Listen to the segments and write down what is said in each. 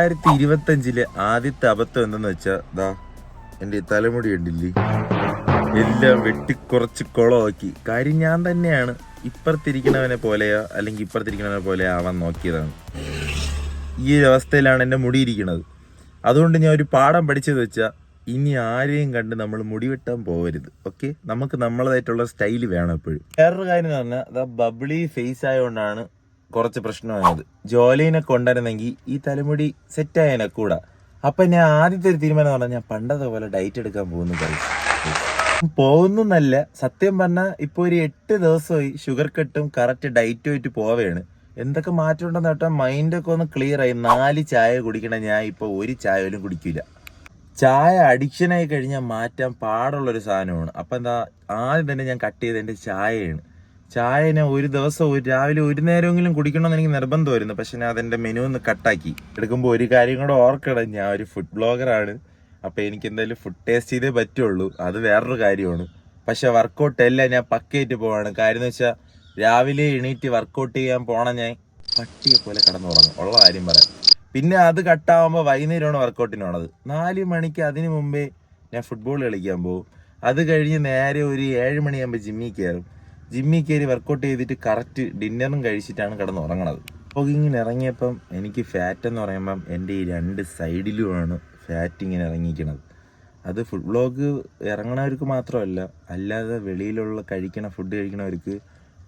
രണ്ടായിരത്തി ഇരുപത്തഞ്ചിലെ ആദ്യത്തെ അബദ്ധം എന്തെന്ന് വെച്ചാ ദാ എന്റെ ഈ തലമുടി ഉണ്ടില്ലേ എല്ലാം വെട്ടിക്കുറച്ച് കുളമാക്കി. കാര്യം ഞാൻ തന്നെയാണ് ഇപ്പുറത്തിരിക്കണവനെ പോലെയോ അല്ലെങ്കിൽ ഇപ്പുറത്തിരിക്കണവനെ പോലെ ആവാൻ നോക്കിയതാണ്. ഈ ഒരു അവസ്ഥയിലാണ് എന്റെ മുടി ഇരിക്കുന്നത് അതുകൊണ്ട് ഞാൻ ഒരു പാഠം പഠിച്ചത് വെച്ചാൽ ഇനി ആരെയും കണ്ട് നമ്മൾ മുടി വെട്ടാൻ പോകരുത് ഓക്കെ? നമുക്ക് നമ്മളതായിട്ടുള്ള സ്റ്റൈൽ വേണം എപ്പോഴും. വേറൊരു കാര്യം എന്ന് പറഞ്ഞാൽ ബബിളി ഫേസ് ആയതുകൊണ്ടാണ് കുറച്ച് പ്രശ്നമായത്. ജോലിനെ കൊണ്ടുവരുന്നെങ്കിൽ ഈ തലമുടി സെറ്റ് ആയതിനെ കൂടാ. അപ്പൊ ഞാൻ ആദ്യത്തെ ഒരു തീരുമാനം പറഞ്ഞാൽ ഞാൻ പണ്ടത്തെ പോലെ ഡയറ്റ് എടുക്കാൻ പോകുന്നു പറയും. പോകുന്നല്ല സത്യം പറഞ്ഞാൽ ഇപ്പോൾ ഒരു എട്ട് ദിവസമായി ഷുഗർ കട്ടും കറക്റ്റ് ഡയറ്റും ആയിട്ട് പോവുകയാണ്. എന്തൊക്കെ മാറ്റം ഉണ്ടെന്ന് കേട്ടാൽ മൈൻഡൊക്കെ ഒന്ന് ക്ലിയർ ആയി നാല് ചായ കുടിക്കണ ഞാൻ ഇപ്പോൾ ഒരു ചായ പോലും കുടിക്കില്ല ചായ അഡിക്ഷനായി കഴിഞ്ഞാൽ മാറ്റാൻ പാടുള്ളൊരു സാധനമാണ്. അപ്പം എന്താ ആദ്യം തന്നെ ഞാൻ കട്ട് ചെയ്ത് എന്റെ ചായയാണ്. ചായ ഞാൻ ഒരു ദിവസം ഒരു രാവിലെ ഒരു നേരമെങ്കിലും കുടിക്കണമെന്ന് എനിക്ക് നിർബന്ധമായിരുന്നു. പക്ഷെ ഞാൻ അതെന്റെ മെനു ഒന്ന് കട്ടാക്കി. എടുക്കുമ്പോൾ ഒരു കാര്യം കൂടെ ഓർക്കണം. ഞാൻ ഒരു ഫുഡ് ബ്ലോഗറാണ് അപ്പൊ എനിക്ക് എന്തായാലും ഫുഡ് ടേസ്റ്റ് ചെയ്തേ പറ്റുള്ളൂ. അത് വേറൊരു കാര്യമാണ്. പക്ഷെ വർക്കൗട്ട് എല്ലാം ഞാൻ പക്കയായിട്ട് പോവാണ്. കാര്യം എന്ന് വെച്ചാൽ രാവിലെ എണീറ്റ് വർക്കൗട്ട് ചെയ്യാൻ പോണ ഞാൻ പട്ടിയെ പോലെ കടന്നു തുടങ്ങും ഉള്ള കാര്യം പറയാം. പിന്നെ അത് കട്ടാവുമ്പോൾ വൈകുന്നേരമാണ് വർക്കൗട്ടിന് പോണത്. നാല് മണിക്ക് അതിന് മുമ്പേ ഞാൻ ഫുട്ബോൾ കളിക്കാൻ പോകും. അത് കഴിഞ്ഞ് നേരെ ഒരു ഏഴ് മണിയാകുമ്പോൾ ജിമ്മിൽ കയറും. ജിമ്മിൽ കയറി വർക്കൗട്ട് ചെയ്തിട്ട് കറക്റ്റ് ഡിന്നറും കഴിച്ചിട്ടാണ് കിടന്ന് ഉറങ്ങണത് ഇങ്ങനെ ഇറങ്ങിയപ്പം എനിക്ക് ഫാറ്റ് എന്ന് പറയുമ്പം എന്റെ ഈ രണ്ട് സൈഡിലുമാണ് ഫാറ്റ് ഇങ്ങനെ ഇറങ്ങിയിരിക്കണത്. അത് ഫുഡ് ബ്ലോഗ് ഇറങ്ങണവർക്ക് മാത്രമല്ല അല്ലാതെ വെളിയിലുള്ള കഴിക്കണ ഫുഡ് കഴിക്കണവർക്ക്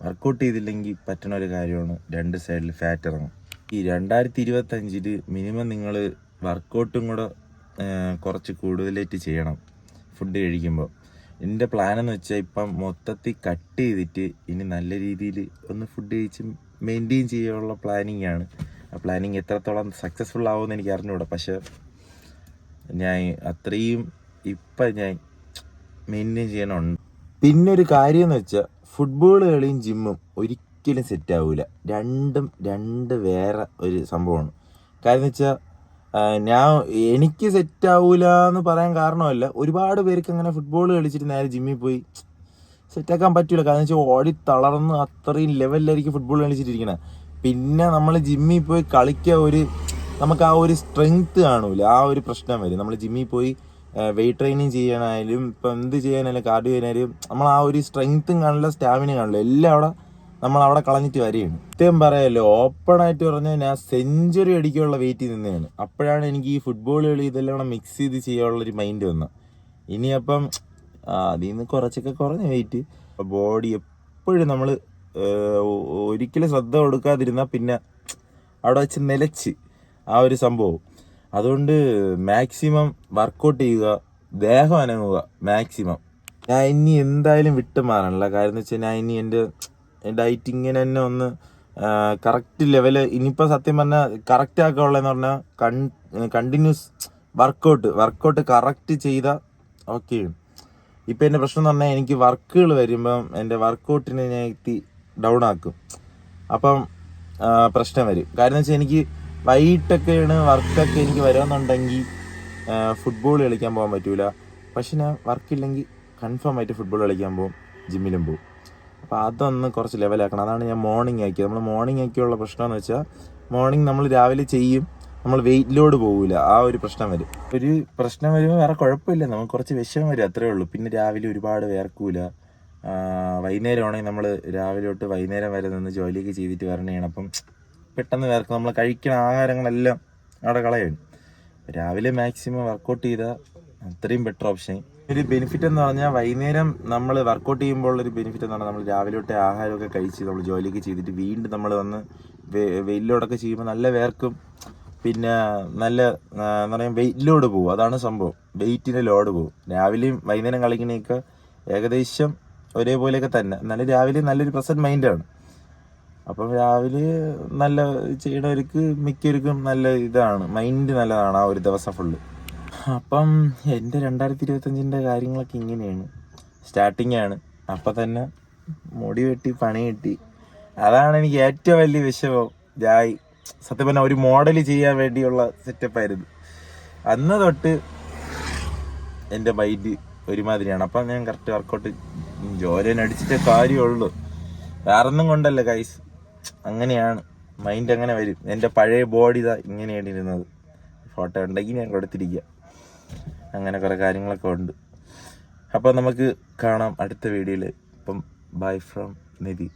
വർക്കൗട്ട് ചെയ്തില്ലെങ്കിൽ പറ്റണ ഒരു കാര്യമാണ് രണ്ട് സൈഡിൽ ഫാറ്റ് ഇറങ്ങും. ഈ രണ്ടായിരത്തി ഇരുപത്തഞ്ചിൽ മിനിമം നിങ്ങൾ വർക്കൗട്ടും കൂടെ കുറച്ച് കൂടുതലായിട്ട് ചെയ്യണം ഫുഡ് കഴിക്കുമ്പോൾ. എന്റെ പ്ലാൻ എന്ന് വെച്ചാൽ ഇപ്പം മൊത്തത്തിൽ കട്ട് ചെയ്തിട്ട് ഇനി നല്ല രീതിയിൽ ഒന്ന് ഫുഡ് കഴിച്ച് മെയിന്റെയിൻ ചെയ്യാനുള്ള പ്ലാനിങ് ആണ്. ആ പ്ലാനിങ് എത്രത്തോളം സക്സസ്ഫുൾ ആവുമെന്ന് എനിക്ക് അറിഞ്ഞുകൂടാ. പക്ഷേ ഞാൻ അത്രയും ഇപ്പം ഞാൻ മെയിന്റെയിൻ ചെയ്യണമുണ്ട് പിന്നെ ഒരു കാര്യം എന്ന് വെച്ചാൽ ഫുട്ബോൾ കളിയും ജിമ്മും ഒരിക്കലും സെറ്റ് ആവില്ല രണ്ടും രണ്ട് വേറെ ഒരു സംഭവമാണ്. കാര്യം എന്ന് വെച്ചാൽ ഞാൻ എനിക്ക് സെറ്റ് ആവൂല എന്ന് പറയാൻ കാരണമല്ല. ഒരുപാട് പേർക്ക് അങ്ങനെ ഫുട്ബോൾ കളിച്ചിട്ട് നേരെ ജിമ്മിൽ പോയി സെറ്റാക്കാൻ പറ്റൂല. കാരണം വെച്ചാൽ ഓടി തളർന്ന് അത്രയും ലെവലിലായിരിക്കും ഫുട്ബോൾ കളിച്ചിട്ടിരിക്കണേ. പിന്നെ നമ്മൾ ജിമ്മിൽ പോയി കളിക്കുക ഒരു നമുക്ക് ആ ഒരു സ്ട്രെങ്ത് കാണൂല. ആ ഒരു പ്രശ്നം വരും. നമ്മൾ ജിമ്മിൽ പോയി വെയിറ്റ് ട്രെയിനിങ് ചെയ്യാനായാലും ഇപ്പം എന്ത് ചെയ്യാനായാലും കാർഡ് ചെയ്യാനായാലും നമ്മൾ ആ ഒരു സ്ട്രെങ്ത്തും കാണില്ല സ്റ്റാമിന കാണില്ല. എല്ലാം അവിടെ നമ്മൾ അവിടെ കളഞ്ഞിട്ട് വരികയാണ്. സത്യം ഓപ്പൺ ആയിട്ട് പറഞ്ഞാൽ ഞാൻ സെഞ്ചുറി അടിക്കാനുള്ള വെയിറ്റ് നിന്നതാണ് അപ്പോഴാണ് എനിക്ക് ഈ ഫുട്ബോൾ കളി ഇതെല്ലാം മിക്സ് ചെയ്ത് ചെയ്യാനുള്ള ഒരു മൈൻഡ് വന്നത്. ഇനിയപ്പം അതിൽ നിന്ന് കുറച്ചൊക്കെ കുറഞ്ഞ വെയിറ്റ് ബോഡി എപ്പോഴും നമ്മൾ ഒരിക്കലും ശ്രദ്ധ കൊടുക്കാതിരുന്നാൽ പിന്നെ അവിടെ വെച്ച് നിലച്ച് ആ ഒരു സംഭവം. അതുകൊണ്ട് മാക്സിമം വർക്കൗട്ട് ചെയ്യുക ദേഹം അനങ്ങുക മാക്സിമം ഞാൻ ഇനി എന്തായാലും വിട്ടു മാറാനുള്ള കാര്യം എന്ന് വെച്ചാൽ ഞാൻ ഇനി എന്റെ ഡയറ്റ് ഇങ്ങനെ തന്നെ ഒന്ന് കറക്റ്റ് ലെവൽ ഇനിയിപ്പോൾ സത്യം പറഞ്ഞാൽ കറക്റ്റ് ആക്കാനുള്ളതെന്ന് പറഞ്ഞാൽ കൺ കണ്ടിന്യൂസ് വർക്കൗട്ട് വർക്കൗട്ട് കറക്റ്റ് ചെയ്ത ഓക്കെ ഇപ്പം എന്റെ പ്രശ്നം എന്ന് പറഞ്ഞാൽ എനിക്ക് വർക്കുകൾ വരുമ്പം എന്റെ വർക്കൗട്ടിനെ ഞാൻ എത്തി ഡൗൺ ആക്കും. അപ്പം പ്രശ്നം വരും. കാരണം വെച്ചാൽ എനിക്ക് വൈകിട്ടൊക്കെയാണ് വർക്കൊക്കെ എനിക്ക് വരുമെന്നുണ്ടെങ്കിൽ ഫുട്ബോൾ കളിക്കാൻ പോകാൻ പറ്റൂല. പക്ഷെ ഞാൻ വർക്കില്ലെങ്കിൽ കൺഫേം ആയിട്ട് ഫുട്ബോൾ കളിക്കാൻ പോകും ജിമ്മിലും പോകും. അപ്പോൾ അതൊന്ന് കുറച്ച് ലെവലാക്കണം അതാണ് ഞാൻ മോർണിംഗ് ആക്കിയത് നമ്മൾ മോർണിംഗ് ആക്കിയുള്ള പ്രശ്നം എന്ന് വെച്ചാൽ മോർണിംഗ് നമ്മൾ രാവിലെ ചെയ്യും നമ്മൾ വെയിറ്റ് ലോഡ് പോകില്ല ആ ഒരു പ്രശ്നം വരും. ഒരു പ്രശ്നം വരുമ്പോൾ വേറെ കുഴപ്പമില്ല. നമുക്ക് കുറച്ച് വിഷമം വരും അത്രേ ഉള്ളൂ. പിന്നെ രാവിലെ ഒരുപാട് വേർക്കൂല. വൈകുന്നേരമാണെങ്കിൽ നമ്മൾ രാവിലെ തൊട്ട് വൈകുന്നേരം വരെ നിന്ന് ജോലിയൊക്കെ ചെയ്തിട്ട് വരണേണ്. അപ്പം പെട്ടെന്ന് വേർക്കും. നമ്മൾ കഴിക്കുന്ന ആഹാരങ്ങളെല്ലാം അവിടെ കളയും രാവിലെ മാക്സിമം വർക്കൗട്ട് ചെയ്താൽ അത്രയും ബെറ്റർ ഓപ്ഷൻ ഒരു ബെനിഫിറ്റ് എന്ന് പറഞ്ഞാൽ വൈകുന്നേരം നമ്മൾ വർക്കൗട്ട് ചെയ്യുമ്പോൾ ഒരു ബെനിഫിറ്റ് എന്ന് പറഞ്ഞാൽ നമ്മൾ രാവിലെ തൊട്ട് ആഹാരമൊക്കെ കഴിച്ച് നമ്മൾ ജോലിയൊക്കെ ചെയ്തിട്ട് വീണ്ടും നമ്മൾ വന്ന് വെയിലോടൊക്കെ ചെയ്യുമ്പോൾ നല്ല വേർക്കും. പിന്നെ നല്ല എന്ന് പറയുക വെയിറ്റ് ലോഡ് പോകും അതാണ് സംഭവം. വെയിറ്റിന്റെ ലോഡ് പോകും രാവിലെയും വൈകുന്നേരം കളിക്കണേക്ക് ഏകദേശം ഒരേപോലെയൊക്കെ തന്നെ. എന്നാലും രാവിലെ നല്ലൊരു പ്രസന്റ് മൈൻഡാണ് അപ്പം രാവിലെ നല്ല ചെയ്യണവർക്ക് മിക്കവർക്കും നല്ല ഇതാണ്. മൈൻഡ് നല്ലതാണ് ആ ഒരു ദിവസം ഫുള്ള് അപ്പം എന്റെ രണ്ടായിരത്തി ഇരുപത്തഞ്ചിന്റെ കാര്യങ്ങളൊക്കെ ഇങ്ങനെയാണ്. സ്റ്റാർട്ടിംഗ് ആണ്. അപ്പം തന്നെ മുടി വെട്ടി പണി കിട്ടി. അതാണ് എനിക്ക് ഏറ്റവും വലിയ വിഷമം. ജായ് സത്യം പറഞ്ഞാൽ ഒരു മോഡൽ ചെയ്യാൻ വേണ്ടിയുള്ള സെറ്റപ്പ് ആയിരുന്നു. അന്ന് തൊട്ട് എന്റെ മൈൻഡ് ഒരുമാതിരിയാണ്. അപ്പം ഞാൻ കറക്റ്റ് വർക്കൗട്ട് ജോലിനടിച്ചിട്ടേ കാര്യമുള്ളൂ. വേറൊന്നും കൊണ്ടല്ല കൈസ് അങ്ങനെയാണ്. മൈൻഡ് അങ്ങനെ വരും. എന്റെ പഴയ ബോഡി ഇതാ ഇങ്ങനെയാണ് ഇരുന്നത്. ഫോട്ടോ ഉണ്ടെങ്കിൽ ഞാൻ കൊടുത്തിരിക്കുക. അങ്ങനെ കുറേ കാര്യങ്ങളൊക്കെ ഉണ്ട്. അപ്പോൾ നമുക്ക് കാണാം അടുത്ത വീഡിയോയിൽ ഇപ്പം ബൈ ഫ്രം നിധി.